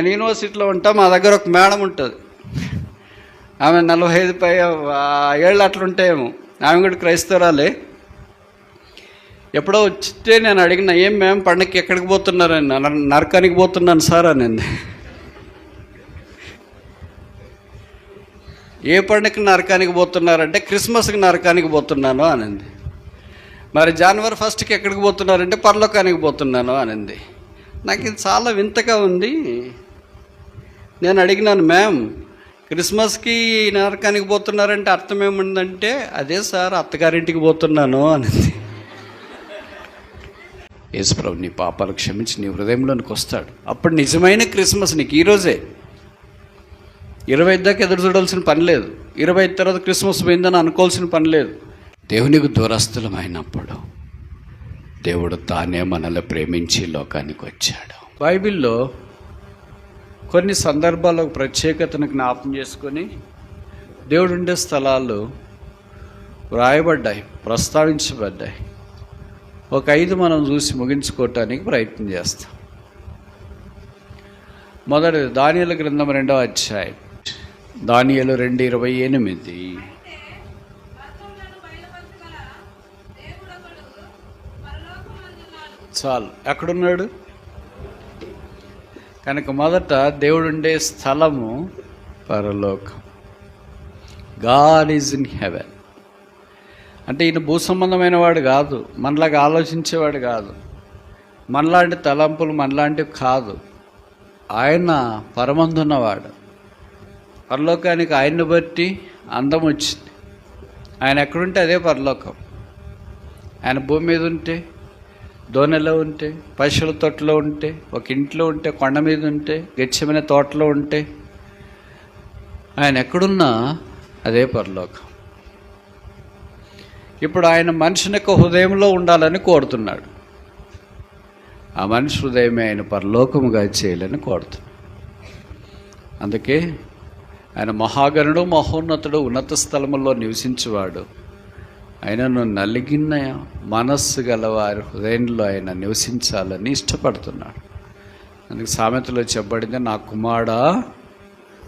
నేను యూనివర్సిటీలో ఉంటా మా దగ్గర ఒక మేడం ఉంటుంది. ఆమె నలభై ఐదు పై ఏళ్ళు అట్లుంటాయేమో. ఆమె కూడా క్రైస్తవరాలే. ఎప్పుడో వచ్చితే నేను అడిగిన ఏం మేము పండగకి ఎక్కడికి పోతున్నారని? నరకానికి పోతున్నాను సార్ అనింది. ఏ పండుగకి నరకానికి పోతున్నారంటే క్రిస్మస్కి నరకానికి పోతున్నాను అనింది. మరి జనవరి ఫస్ట్కి ఎక్కడికి పోతున్నారంటే పరలోకానికి పోతున్నాను అనింది. నాకు ఇది చాలా వింతగా ఉంది. నేను అడిగినాను మ్యామ్ క్రిస్మస్కి నరకానికి పోతున్నారంటే అర్థం ఏముందంటే అదే సార్ అత్తగారింటికి పోతున్నాను అనింది. యేసుప్రభు నీ పాపాలు క్షమించి నీ హృదయంలోనికి వస్తాడు. అప్పుడు నిజమైన క్రిస్మస్ నీకు ఈరోజే ఇరవై దాకా ఎదురు చూడాల్సిన పని లేదు. ఇరవై ఐదు తర్వాత క్రిస్మస్ పోయిందని అనుకోవాల్సిన పని లేదు. దేవునికి దూరస్తులం అయినప్పుడు దేవుడు తానే మనల్ని ప్రేమించి లోకానికి వచ్చాడు. బైబిల్లో కొన్ని సందర్భాల్లో ప్రత్యేకతను జ్ఞాపం చేసుకొని దేవుడు ఉండే స్థలాలు వ్రాయబడ్డాయి ప్రస్తావించబడ్డాయి. ఒక ఐదు మనం చూసి ముగించుకోవటానికి ప్రయత్నం చేస్తాం. మొదటిది దానియల గ్రంథం రెండవ అధ్యాయం. దానియలు రెండు ఇరవై ఎనిమిది. చాలు. ఎక్కడున్నాడు? కనుక మొదట దేవుడుండే స్థలము పరలోకం. గాడ్ ఈజ్ ఇన్ హెవెన్ అంటే ఈయన భూ సంబంధమైన వాడు కాదు. మనలాగా ఆలోచించేవాడు కాదు. మనలాంటి తలంపులు మనలాంటివి కాదు. ఆయన పరమందున్నవాడు. పరలోకానికి ఆయన్ని బట్టి అందం వచ్చింది. ఆయన ఎక్కడుంటే అదే పరలోకం. ఆయన భూమి మీద ఉంటే దోనెలో ఉంటే పశువుల తోటలో ఉంటే ఒక ఇంట్లో ఉంటే కొండ మీద ఉంటే గచ్చమైన తోటలో ఉంటే ఆయన ఎక్కడున్నా అదే పరలోకం. ఇప్పుడు ఆయన మనిషిని యొక్క హృదయంలో ఉండాలని కోరుతున్నాడు. ఆ మనిషి హృదయమే ఆయన పరలోకముగా చేయాలని కోరుతున్నాడు. అందుకే ఆయన మహాగణుడు మహోన్నతుడు ఉన్నత స్థలములో నివసించేవాడు. ఆయనను నలిగిన మనస్సు గల వారి హృదయంలో ఆయన నివసించాలని ఇష్టపడుతున్నాడు. అందుకు సామెతలో చెప్పబడింది నా కుమారుడా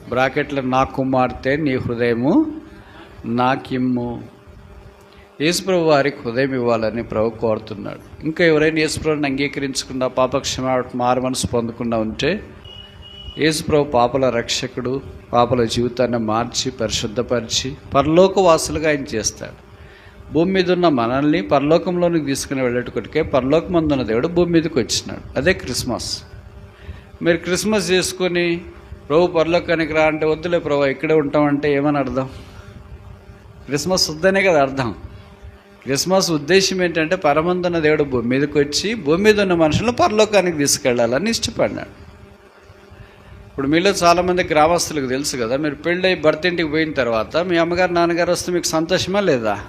బ్రాకెట్లో నా కుమార్తె నీ హృదయము నాకిమ్ము. యేసుప్రభు వారికి హృదయం ఇవ్వాలని ప్రభు కోరుతున్నాడు. ఇంకా ఎవరైనా యేసుప్రభుని అంగీకరించకుండా పాపక్షమ మారు మనసు పొందకుండా ఉంటే యేసుప్రభు పాపల రక్షకుడు పాపల జీవితాన్ని మార్చి పరిశుద్ధపరిచి పరలోక వాసులుగా ఆయన చేస్తాడు. భూమి మీద ఉన్న మనల్ని పరలోకంలోనికి తీసుకుని వెళ్ళేటప్పటికే పరలోకమందున్న దేవుడు భూమి మీదకి వచ్చినాడు. అదే క్రిస్మస్. మీరు క్రిస్మస్ చేసుకొని ప్రభు పరలోకానికి రా అంటే వద్దులే ప్రభు ఇక్కడే ఉంటామంటే ఏమని అర్థం? క్రిస్మస్ వద్దనే కదా అర్థం. క్రిస్మస్ ఉద్దేశం ఏంటంటే పరమందున్న దేవుడు భూమి మీదకి వచ్చి భూమి మీద ఉన్న మనుషులను పరలోకానికి తీసుకెళ్ళాలని ఇష్టపడినాడు. ఇప్పుడు మీలో చాలామంది గ్రామస్తులకు తెలుసు కదా మీరు పెళ్ళై భర్త ఇంటికి పోయిన తర్వాత మీ అమ్మగారు నాన్నగారు వస్తే మీకు సంతోషమా లేదా?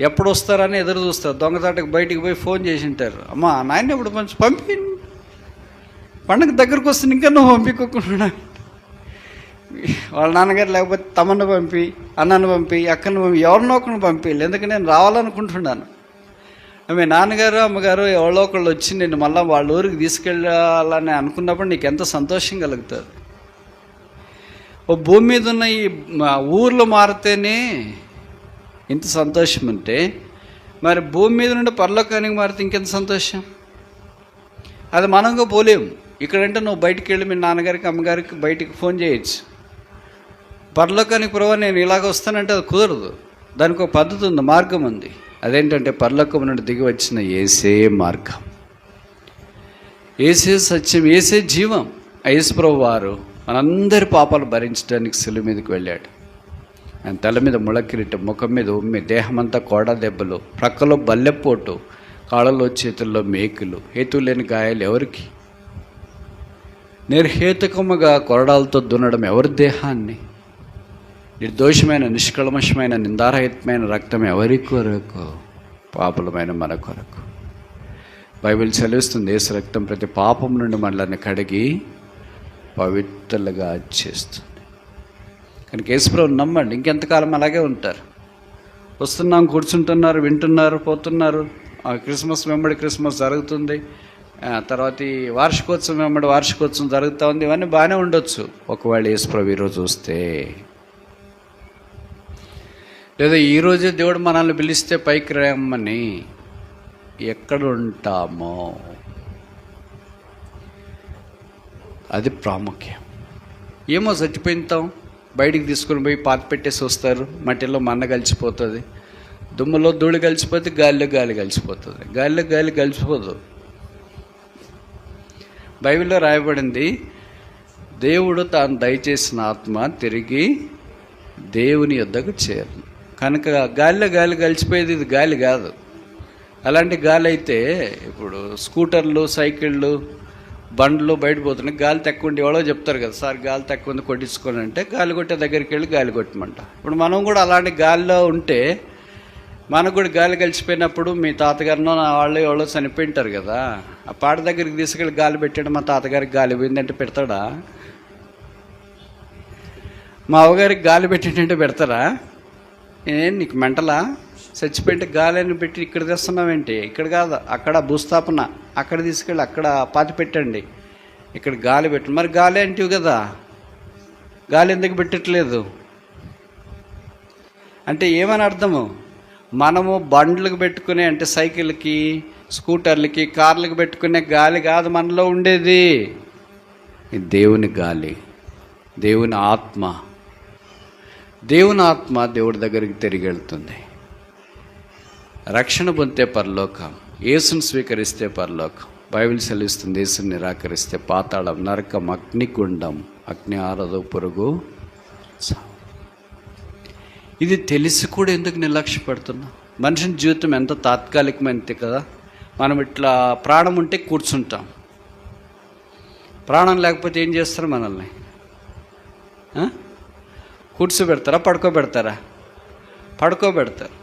ఎప్పుడు వస్తారని ఎదురు చూస్తారు. దొంగతాటకు బయటికి పోయి ఫోన్ చేసి ఉంటారు అమ్మా నాయన ఇప్పుడు పంచి పంపి పండగ దగ్గరకు వస్తే ఇంకా నువ్వు పంపించకుండా వాళ్ళ నాన్నగారు లేకపోతే తమను పంపి అన్నను పంపి అక్కను పంపి ఎవరినో ఒకరిని పంపి ఎందుకంటే నేను రావాలనుకుంటున్నాను? మీ నాన్నగారు అమ్మగారు ఎవరో ఒకళ్ళు వచ్చి నేను మళ్ళీ వాళ్ళ ఊరికి తీసుకెళ్ళాలని అనుకున్నప్పుడు నీకు ఎంత సంతోషం కలుగుతుంది? ఓ భూమి మీద ఉన్న ఈ ఊర్లు ఊర్లో మారితేనే ఇంత సంతోషం ఉంటే మరి భూమి మీద నుండి పరలోకానికి మారితే ఇంకెంత సంతోషం? అది మనంగా పోలేము. ఇక్కడంటే నువ్వు బయటికి వెళ్ళి మీ నాన్నగారికి అమ్మగారికి బయటికి ఫోన్ చేయొచ్చు. పరలోకానికి ప్రభావ నేను ఇలాగ వస్తానంటే అది కుదరదు. దానికి ఒక పద్ధతి ఉంది మార్గం ఉంది. అదేంటంటే పరలోకం నుండి దిగి వచ్చిన ఏసే మార్గం. ఏసే సత్యం ఏసే జీవం. యేసుప్రభు వారు మనందరి పాపాలు భరించడానికి సిలువ మీదకి వెళ్ళాడు. ఆయన తల మీద ముళకిరీటం ముఖం మీద ఉమ్మి దేహమంతా కోడ దెబ్బలు ప్రక్కలో బల్లెపోటు కాళ్ళలో చేతుల్లో మేకులు హేతు లేని గాయాలు ఎవరికి? నిర్హేతుకముగా కొరడాలతో దున్నడం ఎవరి దేహాన్ని? నిర్దోషమైన నిష్కల్మషమైన నిందారహితమైన రక్తం ఎవరి కొరకు? పాపలమైన మన కొరకు. బైబిల్ చదివిస్తుంది దేశ రక్తం ప్రతి పాపం నుండి మనల్ని కడిగి పవిత్రులుగా చేస్తుంది. కానీ యేసుప్రభు నమ్మండి. ఇంకెంతకాలం అలాగే ఉంటారు. వస్తున్నాం కూర్చుంటున్నారు వింటున్నారు పోతున్నారు. ఆ క్రిస్మస్ వెంబడి క్రిస్మస్ జరుగుతుంది. తర్వాత ఈ వార్షికోత్సవం వెంబడి వార్షికోత్సవం జరుగుతూ ఉంది. ఇవన్నీ బాగానే ఉండొచ్చు. ఒకవేళ యేసుప్రభు ఈరోజు వస్తే. లేదా ఈరోజే దేవుడు మనల్ని పిలిస్తే పైకి రమ్మని ఎక్కడ ఉంటామో. అది ప్రాముఖ్యం. ఏమో చచ్చిపోయిస్తాం బయటికి తీసుకొని పోయి పాత పెట్టేసి వస్తారు. మట్టిలో మన్న కలిసిపోతుంది. దుమ్ములో ధూళి కలిసిపోతే గాలిలో గాలి కలిసిపోతుంది. గాలిలో గాలి కలిసిపోదు. బైబిల్లో రాయబడింది దేవుడు తాను దయచేసిన ఆత్మ తిరిగి దేవుని యొద్దకు చేరు కనుక గాలిలో గాలి కలిసిపోయేది ఇది గాలి కాదు. అలాంటి గాలి అయితే ఇప్పుడు స్కూటర్లు సైకిళ్ళు బండ్లు బయట పోతున్నాయి. గాలి తక్కువ ఉండి చెప్తారు కదా సార్ గాలి తక్కువ ఉంది కొట్టించుకొని అంటే గాలి కొట్టే దగ్గరికి వెళ్ళి గాలి కొట్టమంట. ఇప్పుడు మనం కూడా అలాంటి గాలిలో ఉంటే మనకు కూడా గాలి కలిసిపోయినప్పుడు మీ తాతగారినో నా వాళ్ళు ఎవరో చనిపోయింటారు కదా ఆ పాట దగ్గరికి తీసుకెళ్ళి గాలి పెట్టాడు మా తాతగారికి గాలి పోయిందంటే పెడతాడా? మా అవ్వగారికి గాలి పెట్టిందంటే పెడతారా? ఏం నీకు మెంటలా? చచ్చిపెట్టి గాలిని పెట్టి ఇక్కడ తెస్తున్నామేంటి ఇక్కడ కాదు అక్కడ భూస్థాపన. అక్కడ తీసుకెళ్ళి అక్కడ పాతి పెట్టండి. ఇక్కడ గాలి పెట్టండి. మరి గాలి అంటివి కదా? గాలి ఎందుకు పెట్టట్లేదు? అంటే ఏమని అర్థము? మనము బండ్లకు పెట్టుకునే అంటే సైకిల్కి స్కూటర్లకి కార్లకు పెట్టుకునే గాలి కాదు మనలో ఉండేది. దేవుని గాలి దేవుని ఆత్మ. దేవుని ఆత్మ దేవుడి దగ్గరికి తిరిగి వెళ్తుంది. రక్షణ పొందితే పరలోకం యేసును స్వీకరిస్తే పరలోకం. బైబిల్ సెలవిస్తుంది యేసుని నిరాకరిస్తే పాతాళం నరకం అగ్నిగుండం అగ్ని ఆరదు పురుగు ఇది తెలిసి కూడా ఎందుకు నిర్లక్ష్య పెడుతున్నాం? మనిషిని జీవితం ఎంత తాత్కాలికమైనది కదా? మనం ఇట్లా ప్రాణం ఉంటే కూర్చుంటాం. ప్రాణం లేకపోతే ఏం చేస్తారు మనల్ని? కూర్చోబెడతారా? పడుకోబెడతారా? పడుకోబెడతారు.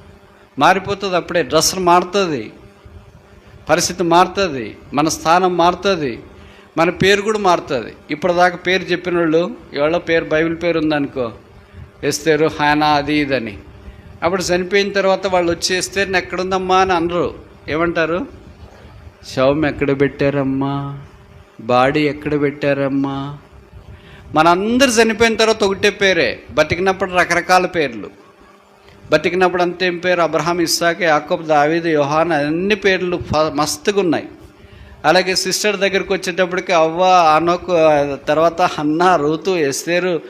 మారిపోతుంది అప్పుడే డ్రెస్సులు మారుతుంది పరిస్థితి మారుతుంది మన స్థానం మారుతుంది మన పేరు కూడా మారుతుంది. ఇప్పటిదాకా పేరు చెప్పిన వాళ్ళు ఎవరో పేరు బైబిల్ పేరు ఉందనుకో ఎస్తేరు హానా అది ఇదని. అప్పుడు చనిపోయిన తర్వాత వాళ్ళు వచ్చి ఎస్తేరుని ఎక్కడుందమ్మా అని అనరు. ఏమంటారు? శవం ఎక్కడ పెట్టారమ్మా? బాడీ ఎక్కడ పెట్టారమ్మా? మనందరు చనిపోయిన తర్వాత ఒకటే పేరే బతికినప్పుడు రకరకాల పేర్లు. బతికినప్పుడు అంతేం పేరు? అబ్రహాం ఇస్సాక్ యాకబ్ దావీద్ యోహాన్ అన్ని పేర్లు ఫ- మస్తుగా ఉన్నాయి అలాగే సిస్టర్ దగ్గరికి వచ్చేటప్పటికి అవ్వ అనోకు తర్వాత హన్న రూతు ఎస్తేరు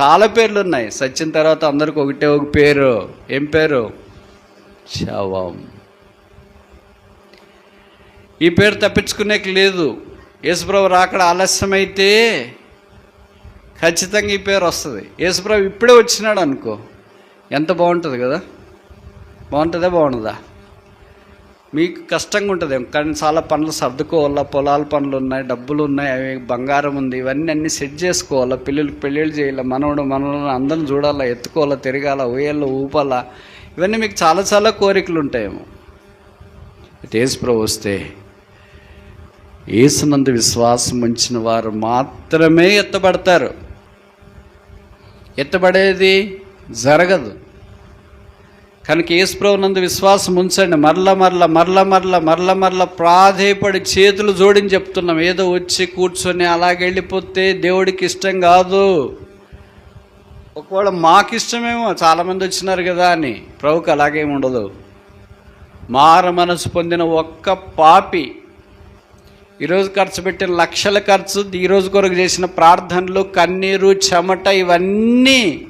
చాలా పేర్లు ఉన్నాయి సచిన్ తర్వాత అందరికి ఒకటే ఒక పేరు. ఏం పేరు? శవం. ఈ పేరు తప్పించుకునేకి లేదు. యేసుప్రభు రాకడ ఆలస్యమైతే ఖచ్చితంగా ఈ పేరు వస్తుంది. యేసుప్రభు ఇప్పుడే వచ్చినాడు అనుకో. ఎంత బాగుంటుంది కదా? బాగుంటుందా బాగుంటుందా మీకు కష్టంగా ఉంటుంది. కానీ చాలా పనులు సర్దుకోవాలా? పొలాల పనులు ఉన్నాయి డబ్బులు ఉన్నాయి అవి బంగారం ఉంది. ఇవన్నీ అన్నీ సెట్ చేసుకోవాలా? పిల్లలకి పెళ్ళిళ్ళు చేయాలి? మనవడు మనల్ని అందరిని చూడాలా? ఎత్తుకోవాలా? తిరగాల? ఊయల్లో ఊపాలా? ఇవన్నీ మీకు చాలా చాలా కోరికలు ఉంటాయేమో. తేజప్రభు వస్తే ఏసునందు విశ్వాసం ఉంచిన వారు మాత్రమే ఎత్తబడతారు. ఎత్తబడేది? జరగదు. కనుక యేసుప్రభునందు విశ్వాసం ఉంచండి. మరల మరల మరల మరల మరల మరల ప్రాధేయపడి చేతులు జోడించి చెప్తున్నాం. ఏదో వచ్చి కూర్చొని అలాగే వెళ్ళిపోతే దేవుడికి ఇష్టం కాదు. ఒకవేళ మాకు ఇష్టమేమో చాలామంది వచ్చినారు కదా అని ప్రభుకి అలాగేమి ఉండదు. మార మనసు పొందిన ఒక్క పాపి ఈరోజు ఖర్చు పెట్టిన లక్షల ఖర్చు ఈరోజు కొరకు చేసిన ప్రార్థనలు కన్నీరు చెమట ఇవన్నీ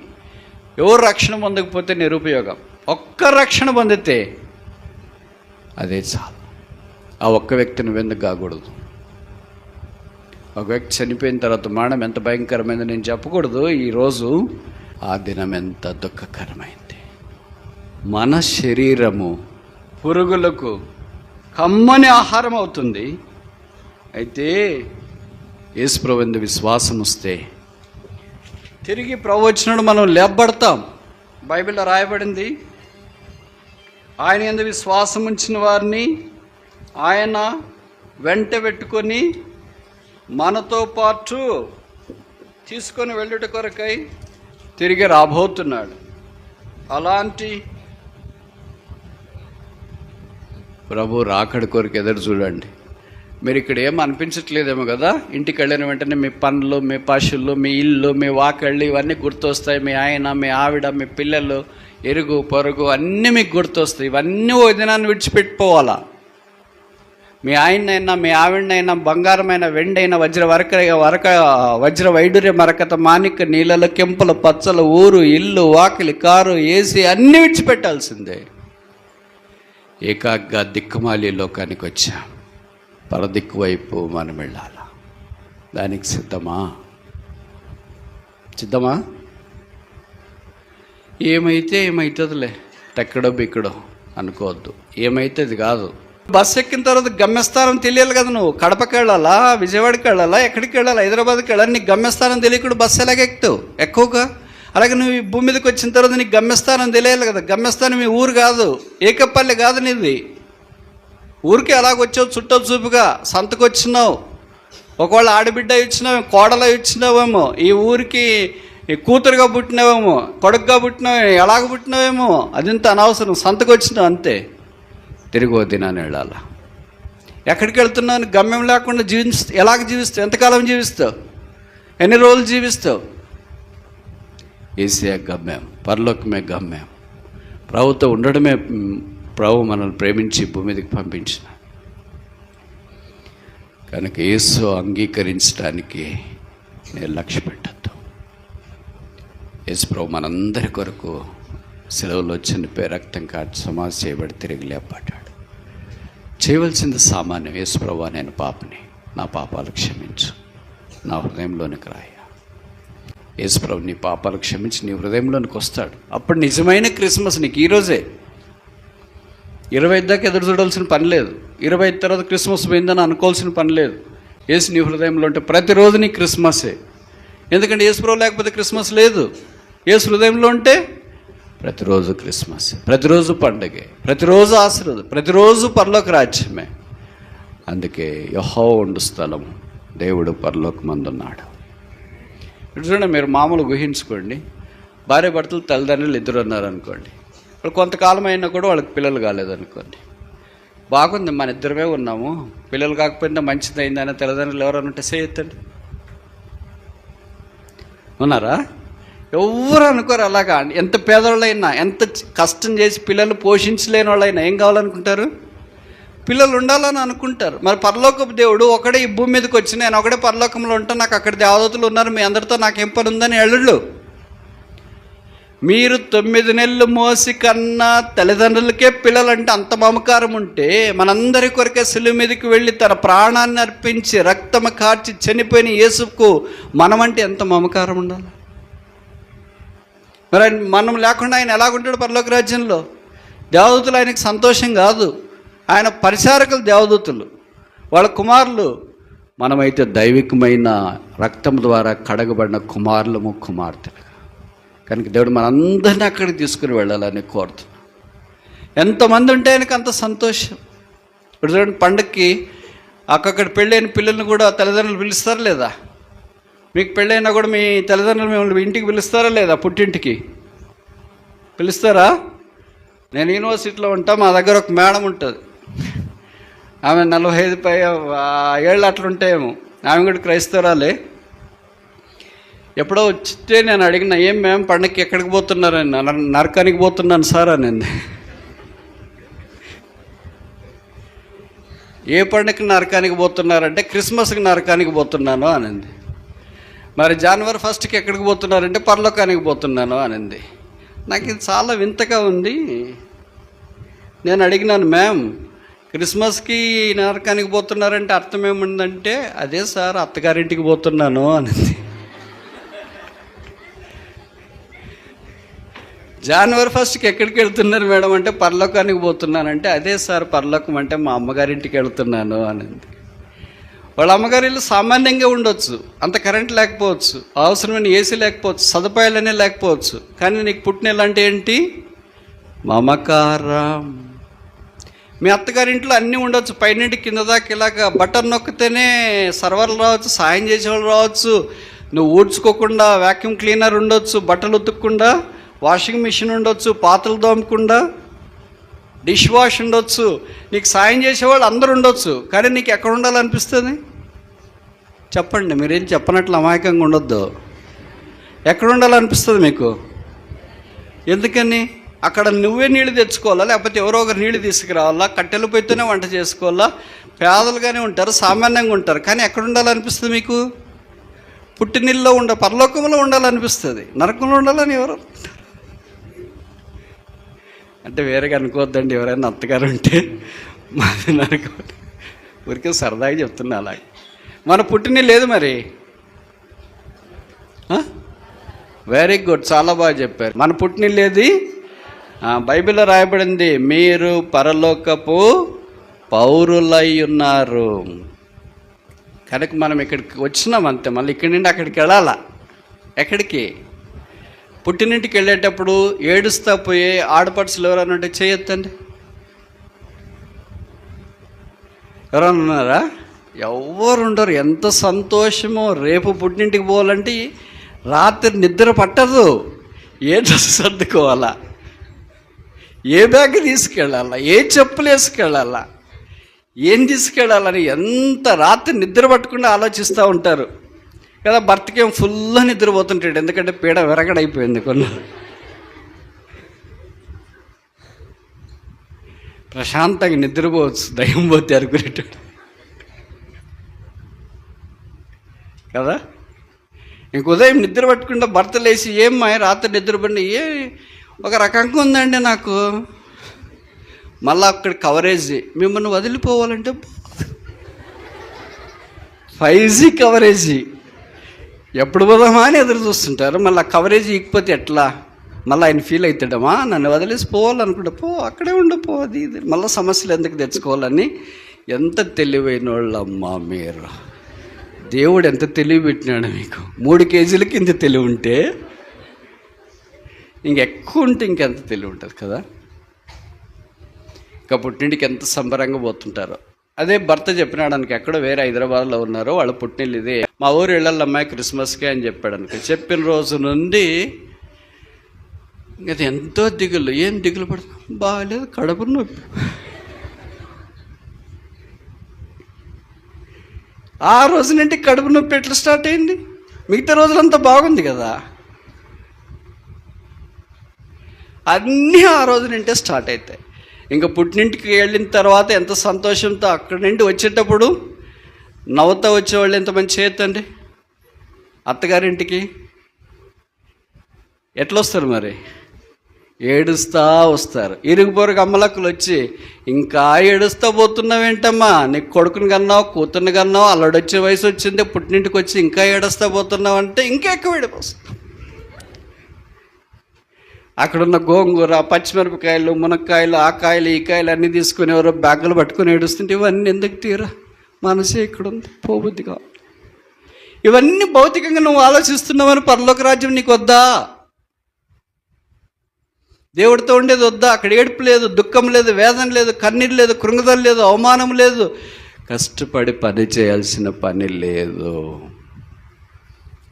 ఎవరు రక్షణ పొందకపోతే నిరుపయోగం? ఒక్క రక్షణ పొందితే అదే చాలు. ఆ ఒక్క వ్యక్తిని వెందుకు కాకూడదు? ఒక వ్యక్తి చనిపోయిన తర్వాత మరణం ఎంత భయంకరమైంది నేను చెప్పకూడదు. ఈరోజు ఆ దినం ఎంత దుఃఖకరమైంది. మన శరీరము పురుగులకు కమ్మని ఆహారం అవుతుంది. అయితే యేసుప్రభు విశ్వాసం వస్తే తిరిగి ప్రభు వచ్చినప్పుడు మనం లేబడతాం బైబిల్లో రాయబడింది ఆయన ఎందు విశ్వాసం ఉంచిన వారిని ఆయన వెంట పెట్టుకొని మనతో పాటు తీసుకొని వెళ్ళుట కొరకై తిరిగి రాబోతున్నాడు. అలాంటి ప్రభు రాకడి కొరకు ఎదురు చూడండి. మీరు ఇక్కడ ఏం అనిపించట్లేదేమో కదా? ఇంటికి వెళ్ళిన వెంటనే మీ పనులు మీ పశువులు మీ ఇల్లు మీ వాకళ్ళు ఇవన్నీ గుర్తొస్తాయి. మీ ఆయన మీ ఆవిడ మీ పిల్లలు ఎరుగు పొరుగు అన్నీ మీకు గుర్తొస్తాయి. ఇవన్నీ ఓ దినాన్ని విడిచిపెట్టుకోవాలా? మీ ఆయన్నైనా మీ ఆవిడనైనా బంగారమైన వెండైన వజ్ర వరక వరక వజ్ర వైడూర్య మరకత మాణిక నీళ్ళలో కెంపుల పచ్చలు ఊరు ఇల్లు వాకిలి కారు ఏసీ అన్నీ విడిచిపెట్టాల్సిందే. ఏకాగ్గా దిక్కుమాలి లోకానికి వచ్చాం పరదిక్కు వైపు మనం వెళ్ళాల? దానికి సిద్ధమా? సిద్ధమా? ఏమైతే ఏమవుతుందిలే ఎక్కడో బిక్కడో అనుకోవద్దు. ఏమైతే అది కాదు. బస్సు ఎక్కిన తర్వాత గమ్యస్థానం తెలియాలి కదా నువ్వు. కడపకి వెళ్ళాలా? విజయవాడకి వెళ్ళాలా? ఎక్కడికి వెళ్ళాలా? హైదరాబాద్కి వెళ్ళాలి? నీకు గమ్యస్థానం తెలియకుండా బస్సు ఎలాగ ఎక్కుతావు? ఎక్కువగా? అలాగే నువ్వు ఈ భూమి మీదకి వచ్చిన తర్వాత నీకు గమ్యస్థానం తెలియాలి కదా. గమ్యస్థానం మీ ఊరు కాదు. ఏకపల్లి కాదు నీది. ఊరికి ఎలాగొచ్చావు? చుట్టం చూపుగా సంతకు వచ్చినావు ఒకవేళ ఆడబిడ్డ ఇచ్చినావు కోడల ఇచ్చినావేమో ఈ ఊరికి కూతురుగా పుట్టినావేమో కొడుకుగా పుట్టినావు ఎలాగ పుట్టినావేమో అదింత అనవసరం. సంతకు వచ్చినావు అంతే. తిరిగి ఓ దినాన్ని వెళ్ళాల. ఎక్కడికి వెళ్తున్నావు? గమ్యం లేకుండా జీవిస్తు ఎలాగ జీవిస్తావు? ఎంతకాలం జీవిస్తావు? ఎన్ని రోజులు జీవిస్తావు? ఏసీఏ గమ్యం పరలోకమే గమ్యం. ప్రభుత్వం ఉండడమే ప్రభు మనల్ని ప్రేమించి భూమి మీదకి పంపించిన. కనుక యేసు అంగీకరించడానికి నేను లక్ష్య పెట్టద్దు. యేసు ప్రభు మనందరి కొరకు సెలవులో చనిపోయి రక్తం కాటి సమాజ చేయబడి తిరిగి లేపాటాడు చేయవలసింది సామాన్యం యేసు ప్రభు నేను పాపని. నా పాపాలు క్షమించు. నా హృదయంలోనికి రాయ. యేసు ప్రభు నీ పాపాలు క్షమించి నీ హృదయంలోనికి వస్తాడు. అప్పుడు నిజమైన క్రిస్మస్ నీకు ఈరోజే ఇరవై దాకా ఎదురు చూడాల్సిన పని లేదు. ఇరవై తర్వాత క్రిస్మస్ పోయిందని అనుకోవాల్సిన పని లేదు. ఏసు నీ హృదయంలో ఉంటే ప్రతిరోజు నీ క్రిస్మసే. ఎందుకంటే ఏసుప్రో లేకపోతే క్రిస్మస్ లేదు. ఏసు హృదయంలో ఉంటే ప్రతిరోజు క్రిస్మస్ ప్రతిరోజు పండగే ప్రతిరోజు ఆశీర్వాదం ప్రతిరోజు పర్లోక రాజ్యమే. అందుకే యహో ఉండు స్థలం దేవుడు పర్లోక మందున్నాడు ఇప్పుడు చూడండి మీరు మామూలు ఊహించుకోండి. భార్య భర్తలు తల్లిదండ్రులు ఇద్దరు ఉన్నారనుకోండి. ఇప్పుడు కొంతకాలం అయినా కూడా వాళ్ళకి పిల్లలు కాలేదనుకోండి. బాగుంది మన ఇద్దరమే ఉన్నాము. పిల్లలు కాకపోయినా మంచిది అయిందని తల్లిదండ్రులు ఎవరైనా ఉంటే చేయొద్దండి. ఉన్నారా? ఎవరు అనుకోరు అలాగా. ఎంత పేదవాళ్ళైనా ఎంత కష్టం చేసి పిల్లలు పోషించలేని వాళ్ళైనా ఏం కావాలనుకుంటారు? పిల్లలు ఉండాలని అనుకుంటారు. మరి పరలోకపు దేవుడు ఒకడే ఈ భూమి మీదకి వచ్చి నేను ఒకడే పరలోకంలో ఉంటాను నాకు అక్కడ దేవదతులు ఉన్నారు మీ అందరితో నాకేం పని ఉందని మీరు తొమ్మిది నెలలు మోసి కన్నా తల్లిదండ్రులకే పిల్లలంటే అంత మమకారం ఉంటే మనందరి కొరకే సిలువ మీదకి వెళ్ళి తన ప్రాణాన్ని అర్పించి రక్తం కార్చి చనిపోయిన యేసుకు మనమంటే ఎంత మమకారం ఉండాలి? మరి ఆయన మనం లేకుండా ఆయన ఎలాగుంటాడు పరలోక రాజ్యంలో? దేవదూతులు ఆయనకు సంతోషం కాదు. ఆయన పరిచారకులు దేవదూతులు. వాళ్ళ కుమారులు. మనమైతే దైవికమైన రక్తం ద్వారా కడగబడిన కుమారులము కుమార్తెలు. కనుక దేవుడు మనందరినీ అక్కడికి తీసుకుని వెళ్ళాలని కోరుతున్నాం ఎంతమంది ఉంటే ఆయనకు అంత సంతోషం. ఇప్పుడు చూడండి పండక్కి అక్కడ పెళ్ళైన పిల్లల్ని కూడా తల్లిదండ్రులు పిలుస్తారా లేదా? మీకు పెళ్ళైనా కూడా మీ తల్లిదండ్రులు మిమ్మల్ని ఇంటికి పిలుస్తారా లేదా పుట్టింటికి? పిలుస్తారా? నేను యూనివర్సిటీలో ఉంటా మా దగ్గర ఒక మేడం ఉంటుంది. ఆమె నలభై ఐదు పై ఏళ్ళు అట్లుంటాయేమో. ఆమె కూడా క్రైస్తవరాలే. ఎప్పుడో వచ్చితే నేను అడిగిన ఏం మేము పండగకి ఎక్కడికి పోతున్నారని? నరకానికి పోతున్నాను సార్ అనింది. ఏ పండగకి నరకానికి పోతున్నారంటే క్రిస్మస్కి నరకానికి పోతున్నాను అనింది. మరి జనవరి ఫస్ట్కి ఎక్కడికి పోతున్నారంటే పరలోకానికి పోతున్నాను అనింది. నాకు ఇది చాలా వింతగా ఉంది. నేను అడిగినాను మ్యామ్ క్రిస్మస్కి నరకానికి పోతున్నారంటే అర్థం ఏముందంటే అదే సార్ అత్తగారింటికి పోతున్నాను అనింది. జనవరి ఫస్ట్కి ఎక్కడికి వెళ్తున్నారు మేడం అంటే పరలోకానికి పోతున్నానంటే అదే సార్ పరలోకం అంటే మా అమ్మగారింటికి వెళ్తున్నాను అనింది. వాళ్ళ అమ్మగారి ఇల్లు సామాన్యంగా ఉండొచ్చు అంత కరెంట్ లేకపోవచ్చు అవసరమైన ఏసీ లేకపోవచ్చు సదుపాయాలనే లేకపోవచ్చు. కానీ నీకు పుట్టిన అంటే ఏంటి? మమకారం. మీ అత్తగారింట్లో అన్నీ ఉండొచ్చు పైనుండి కింద దాకా ఇలాగ బటన్ నొక్కితేనే సర్వర్లు రావచ్చు సాయం చేసేవాళ్ళు రావచ్చు. నువ్వు ఊడ్చుకోకుండా వ్యాక్యూమ్ క్లీనర్ ఉండొచ్చు బట్టలు ఉతుక్కుండా వాషింగ్ మిషన్ ఉండొచ్చు పాత్రలు దోమకుండా డిష్ వాష్ ఉండొచ్చు. నీకు సాయం చేసేవాళ్ళు అందరు ఉండొచ్చు కానీ నీకు ఎక్కడ ఉండాలనిపిస్తుంది? చెప్పండి మీరేం చెప్పనట్లు అమాయకంగా ఉండొద్దు. ఎక్కడ ఉండాలనిపిస్తుంది మీకు? ఎందుకని? అక్కడ నువ్వే నీళ్ళు తెచ్చుకోవాలా? లేకపోతే ఎవరో ఒకరు నీళ్ళు తీసుకురావాలా? కట్టెలు పొయ్యితోనే వంట చేసుకోవాలా? పేదలుగానే ఉంటారు సామాన్యంగా ఉంటారు కానీ ఎక్కడ ఉండాలనిపిస్తుంది మీకు? పుట్టినిల్లో ఉండ పరలోకంలో ఉండాలనిపిస్తుంది. నరకంలో ఉండాలని ఎవరు? అంటే వేరేగా అనుకోవద్దండి ఎవరైనా అత్తగారు ఉంటే. మాది అనుకో ఊరికే సరదాగా చెప్తున్నా అలాగే. మన పుట్టిన లేదు మరి. వెరీ గుడ్ చాలా బాగా చెప్పారు. మన పుట్టినిల్లేది బైబిల్లో రాయబడింది మీరు పరలోకపు పౌరులై ఉన్నారు. కనుక మనం ఇక్కడికి వచ్చినాం అంతే. మళ్ళీ ఇక్కడి నుండి అక్కడికి వెళ్ళాలా? ఎక్కడికి? పుట్టినింటికి వెళ్ళేటప్పుడు ఏడుస్తా పోయే ఆడపడుచులు ఎవరైనా ఉంటే చేయొద్దండి. ఎవరైనా ఉన్నారా? ఎవరు ఉండరు ఎంత సంతోషమో. రేపు పుట్టినింటికి పోవాలంటే రాత్రి నిద్ర పట్టదు. ఏ డ్రెస్ సర్దుకోవాలా? ఏ బ్యాగ్ తీసుకెళ్ళాలా? ఏ చెప్పులు వేసుకెళ్ళాలా? ఏం తీసుకెళ్ళాలని ఎంత రాత్రి నిద్ర పట్టకుండా ఆలోచిస్తూ ఉంటారు. కదా భర్తకేం ఫుల్ నిద్రపోతుంటాడు. ఎందుకంటే పీడ విరగడైపోయింది కొన్ని. ప్రశాంతంగా నిద్రపోవచ్చు దయ్యం పోతే అనుకునేటాడు. కదా? ఇంక ఉదయం నిద్ర పట్టకుండా భర్త లేచి ఏం రాత్రి నిద్రపడి ఏ ఒక రకంగా ఉందండి నాకు. మళ్ళీ అక్కడ కవరేజ్ మిమ్మల్ని వదిలిపోవాలంటే ఫైవ్ జీ కవరేజీ ఎప్పుడు పోదామా అని ఎదురు చూస్తుంటారు. మళ్ళీ కవరేజ్ ఇకపోతే ఎట్లా? మళ్ళీ ఆయన ఫీల్ అవుతాడమా నన్ను వదిలేసి పోవాలనుకుంటే పో అక్కడే ఉండిపో అది ఇది. మళ్ళీ సమస్యలు ఎందుకు తెచ్చుకోవాలని? ఎంత తెలివైన వాళ్ళమ్మా మీరు. దేవుడు ఎంత తెలివి పెట్టినాడు మీకు. మూడు కేజీలకి ఇంత తెలివి ఉంటే ఇంకెక్కువ ఉంటే ఇంకెంత తెలివి ఉంటుంది కదా? ఇంకా పుట్టింటికి ఎంత సంబరంగా పోతుంటారో. అదే భర్త చెప్పినాడు అనుకు ఎక్కడో వేరే హైదరాబాద్లో ఉన్నారు వాళ్ళ పుట్టినిల్లు ఇదే మా ఊరు వెళ్ళాలి క్రిస్మస్కే అని చెప్పాడు అనుకో చెప్పిన రోజు నుండి ఇంకా అది ఎంతో దిగులు. ఏం దిగులు పడుతుంది బాగాలేదు కడుపు నొప్పి. ఆ రోజు నుండి కడుపు నొప్పి ఎట్లా స్టార్ట్ అయింది? మిగతా రోజులంతా బాగుంది కదా. అన్నీ ఆ రోజు నుండే స్టార్ట్ అవుతాయి ఇంకా పుట్టినింటికి వెళ్ళిన తర్వాత ఎంత సంతోషంతో అక్కడి నుండి వచ్చేటప్పుడు నవ్వుతా వచ్చేవాళ్ళు ఎంతమంది చేయొద్దండి? అత్తగారింటికి? ఎట్లా వస్తారు మరి? ఏడుస్తా వస్తారు. ఇరుగు పొరుగు అమ్మలక్కలు వచ్చి ఇంకా ఏడుస్తా పోతున్నావేంటమ్మా? నీకు కొడుకుని కన్నావు కూతుర్ని కన్నావు అల్లడొచ్చే వయసు వచ్చింది పుట్టినింటికి వచ్చి ఇంకా ఏడుస్తా పోతున్నావు అంటే ఇంకా ఎక్కువ ఏడిపోస్తుంది. అక్కడున్న గోంగూర పచ్చిమిరపకాయలు మునక్కాయలు ఆ కాయలు ఈ కాయలు అన్నీ తీసుకుని ఎవరో బ్యాగులు పట్టుకొని ఏడుస్తుంటే ఇవన్నీ ఎందుకు తీరా? మనసే ఇక్కడ ఉంది పోబుద్దిగా ఇవన్నీ భౌతికంగా నువ్వు ఆలోచిస్తున్నావని పరలోక రాజ్యం నీకు వద్దా? దేవుడితో ఉండేది వద్దా? అక్కడ ఏడుపు లేదు దుఃఖం లేదు వేదన లేదు కన్నీరు లేదు కృంగదం లేదు అవమానం లేదు. కష్టపడి పని చేయాల్సిన పని లేదు.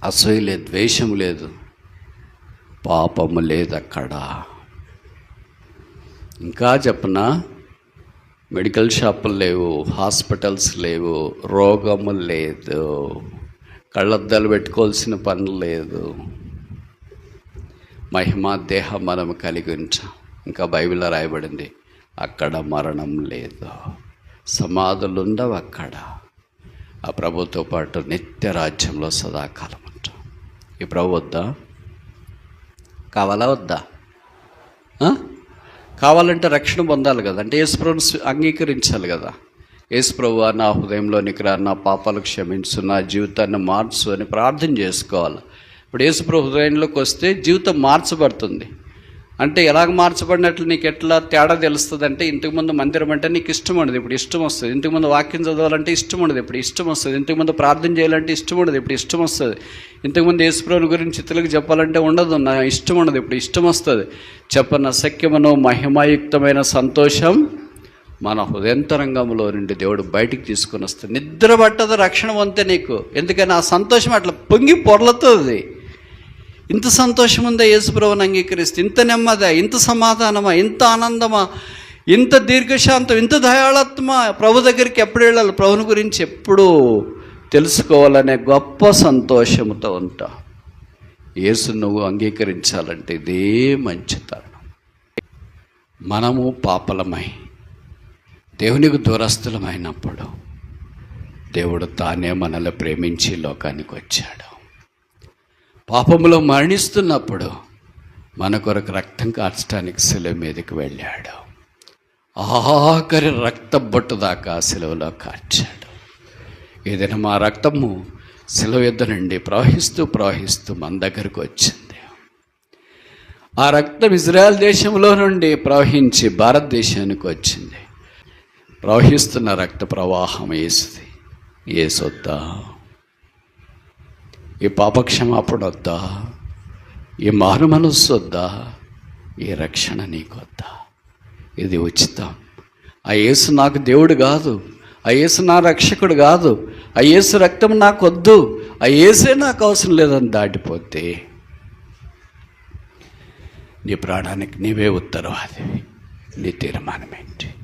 అసూయ లేదు ద్వేషం లేదు. పాపము లేదు అక్కడ. ఇంకా చెప్పనా? మెడికల్ షాపులు లేవు హాస్పిటల్స్ లేవు రోగము లేదు కళ్ళద్దాలు పెట్టుకోవాల్సిన పని లేదు. మహిమ దేహం మనం కలిగి ఉంటాం ఇంకా బైబిల్లో రాయబడింది అక్కడ మరణం లేదు. సమాధులు ఉండవు అక్కడ. ఆ ప్రభుతో పాటు నిత్య రాజ్యంలో సదాకాలం ఉంటాం. ఈ ప్రభు వద్దా? కావాలా వద్దా? కావాలంటే రక్షణ పొందాలి కదా. అంటే యేసుప్రభుని అంగీకరించాలి కదా. యేసుప్రభు నా హృదయంలోనికి రా నా పాపాలు క్షమించు నా జీవితాన్ని మార్చు అని ప్రార్థన చేసుకోవాలి. ఇప్పుడు యేసుప్రభు హృదయంలోకి వస్తే జీవితం మార్చబడుతుంది. అంటే ఎలాగ మార్చబడినట్లు నీకు ఎట్లా తేడా తెలుస్తుంది అంటే ఇంతకుముందు మందిరం అంటే నీకు ఇష్టం ఉండదు ఇప్పుడు ఇష్టం వస్తుంది. ఇంతకుముందు వాక్యం చదవాలంటే ఇష్టం ఉండదు ఇప్పుడు ఇష్టం వస్తుంది. ఇంతకుముందు ప్రార్థన చేయాలంటే ఇష్టం ఉండదు ఇప్పుడు ఇష్టం వస్తుంది. ఇంతకుముందు యేసుప్రభుని గురించి ఇతరులకు చెప్పాలంటే ఉండదు నా ఇష్టం ఉండదు ఇప్పుడు ఇష్టం వస్తుంది. చెప్పన సఖ్యమును మహిమాయుక్తమైన సంతోషం మన హృదయంతరంగంలో నుండి దేవుడు బయటికి తీసుకొని వస్తుంది నిద్ర పట్టదు రక్షణ వంతే నీకు. ఎందుకని? ఆ సంతోషం అట్లా పొంగి పొరలుతుంది. ఇంత సంతోషం ఉందా యేసుప్రభుని అంగీకరిస్తే? ఇంత నెమ్మదా ఇంత సమాధానమా ఇంత ఆనందమా ఇంత దీర్ఘశాంతం ఇంత దయాళాత్మ? ప్రభు దగ్గరికి ఎప్పుడు వెళ్ళాలి? ప్రభుని గురించి ఎప్పుడు తెలుసుకోవాలనే గొప్ప సంతోషంతో ఉంటా. యేసు నువ్వు అంగీకరించాలంటే ఇదే మంచి తరుణం. మనము పాపలమై దేవునికి దూరస్తులమైనప్పుడు దేవుడు తానే మనల్ని ప్రేమించి లోకానికి వచ్చాడు పాపములో మరణిస్తున్నప్పుడు మన కొరకు రక్తం కార్చడానికి సెలవు మీదకి వెళ్ళాడు. ఆఖరి రక్త బొట్టు దాకా సెలవులో కార్చాడు ఏదైనా మా రక్తము సెలవు యుద్ధ నుండి ప్రవహిస్తూ ప్రవహిస్తూ మన దగ్గరకు వచ్చింది. ఆ రక్తం ఇజ్రాయెల్ దేశంలో నుండి ప్రవహించి భారతదేశానికి వచ్చింది. ప్రవహిస్తున్న రక్త ప్రవాహం వేసింది ఏసొద్దా? ఈ పాపక్షమాపణ వద్దా ఈ మారు మనస్సు వద్దా ఈ రక్షణ నీకొద్దా? ఇది ఉచితం. ఆ యేసు నాకు దేవుడు కాదు. ఆ యేసు నా రక్షకుడు కాదు. ఆ యేసు రక్తం నాకు వద్దు ఆ యేసే నాకు అవసరం లేదని దాటిపోతే నీ ప్రాణానికి నీవే ఉత్తరవాదివి నీ తీర్మానమేంటి?